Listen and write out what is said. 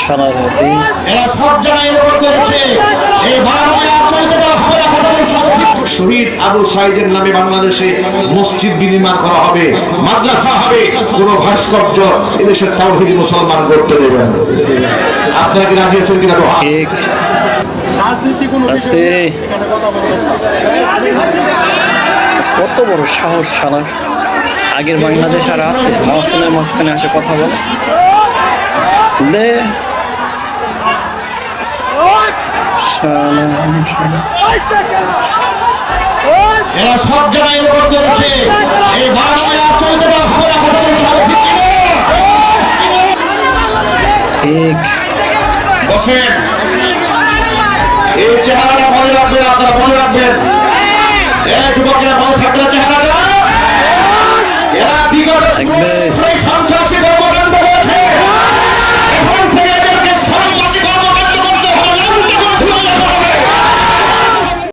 সারা শহীদ আবু সাইদের নামে বাংলাদেশে মসজিদ বিনির্মাণ করা হবে মাদ্রাসা হবে কোন ভাস্কর্য এদেশের তাওহিদি মুসলমান করতে দেবেন আপনারা কি রাজি আছেন কিনা? আছে। কত বড় সাহস সারা আগের বাংলাদেশ আর আছে মাঝখানে মাঝখানে আসে কথা বলে। দে। এরা সব জায়গায় এরকম করেছে এই বাংলায় আর চলতে দেওয়া হবে না ঠিক? বসেন এই চেহারাটা মনে রাখবেন আপনারা মনে রাখবেন। এ যুবকেরা মনে থাকবে চেহারাটা। এরা বিগত।